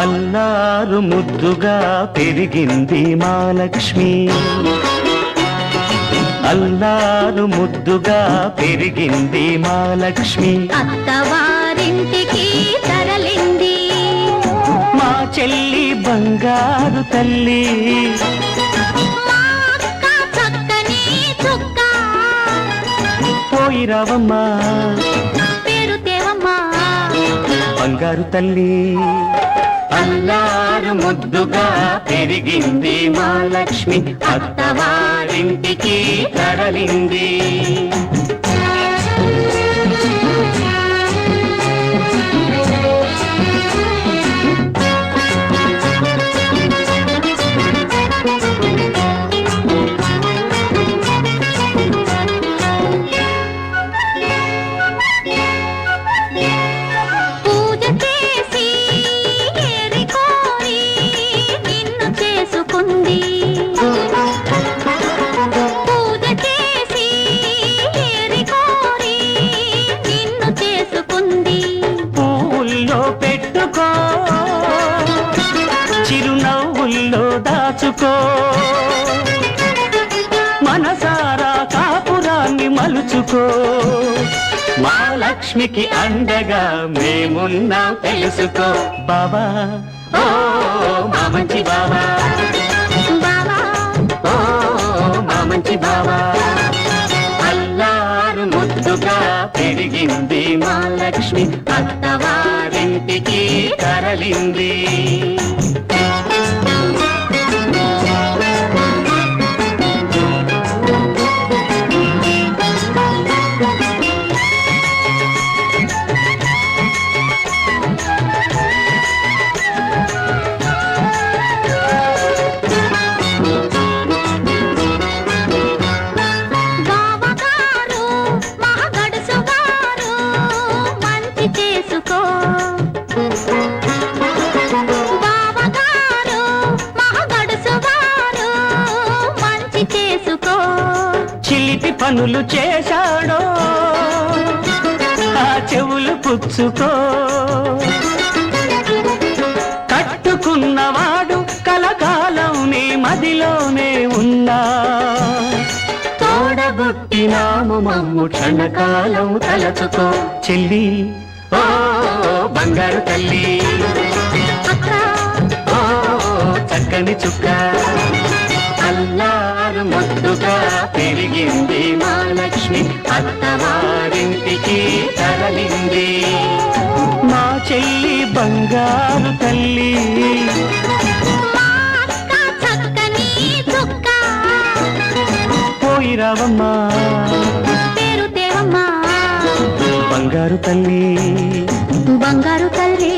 అల్లారు ముద్దుగా పెరిగింది మా లక్ష్మి అల్లారు ముద్దుగా పెరిగింది మా లక్ష్మి అత్తవారింటికి తరలింది. మా చెల్లి బంగారు తల్లి. పోయి రావమ్మా బంగారు తల్లి. అల్లారు ముద్దుగా పెరిగింది మా లక్ష్మి అత్తవారింటికి తరలింది. దాచుకో మనసారా కాపురాన్ని మలుచుకో. మా లక్ష్మికి అండగా మేమున్నా తెలుసుకో. బాబా ఓ మా మంచి బాబా. ఓ మా మంచి బాబా. అల్లారు ముద్దుగా పెరిగింది మా లక్ష్మి అత్తవారింటికి తరలింది. పనులు చేశాడో ఆ చెవులు పుచ్చుకో. కట్టుకున్నవాడు కలకాలం నీ మదిలోనే ఉన్నా. తోడబుట్టినాము మమ్ము క్షణకాలం తలచుకో చెల్లి. ఓ బంగారు తల్లి. ఓ చక్కని చుక్క. అల్లా అల్లారు ముద్దుగా పెరిగింది మా లక్ష్మి అత్తవారింటికి తరలింది. మా చెల్లి బంగారు తల్లి. మా అక్క చక్కని చుక్క. పోయి రావమ్మా పేరు తేవమ్మా. బంగారు తల్లి. బంగారు తల్లి.